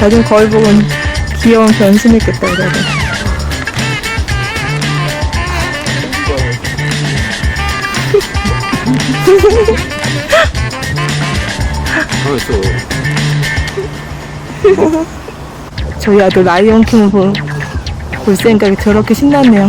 나중에 거울 보고 귀여운 변신했겠다 이러고 저희 아들 라이온킹을 볼, 볼 생각이 저렇게 신났네요.